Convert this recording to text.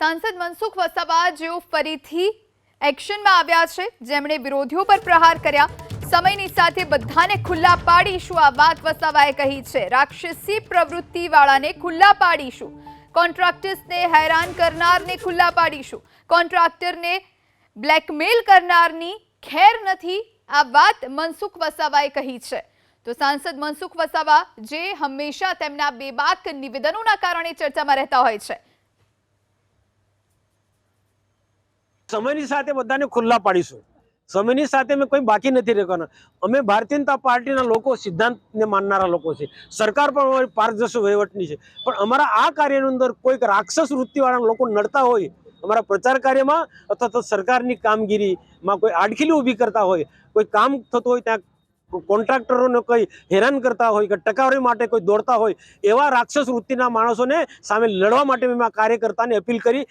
સાંસદ મનસુખ વસાવા જેઓ ફરીથી એક્શનમાં આવ્યા છે, જેમણે વિરોધીઓ પર પ્રહાર કર્યા. સમયની સાથે બધાને ખુલ્લા પાડીશું, આ વાત વસાવાએ કહી છે. રાક્ષસી પ્રવૃત્તિવાળાને ખુલ્લા પાડીશું. કોન્ટ્રાક્ટર્સને હેરાન કરનારને ખુલ્લા પાડીશું. કોન્ટ્રાક્ટરને બ્લેકમેલ કરનારની ખેર નથી, આ વાત મનસુખ વસાવાએ કહી છે. તો સાંસદ મનસુખ વસાવા જે હંમેશા તેમના બેબાક નિવેદનોના કારણે ચર્ચામાં રહેતા હોય છે. સમયની સાથે બધાને ખુલ્લા પાડીશું. સમયની સાથે અમે કોઈ બાકી નથી રહેવાના. અમે ભારતીય જનતા પાર્ટીના લોકો, સિદ્ધાંતને માનનારા લોકો છે સરકાર પણ અમારી પારદર્શક વહીવટની છે. પણ અમારા આ કાર્યની અંદર કોઈક રાક્ષસ વૃત્તિવાળા લોકો નડતા હોય, અમારા પ્રચાર કાર્યમાં અથવા તો સરકારની કામગીરીમાં કોઈ આડખીલી ઊભી કરતા હોય, કોઈ કામ થતું હોય ત્યાં કોન્ટ્રાક્ટરોને કોઈ હેરાન કરતા હોય કે ટકાવારી માટે કોઈ દોડતા હોય, એવા રાક્ષસ વૃત્તિના માણસોને સામે લડવા માટે મેં કાર્યકર્તાને અપીલ કરી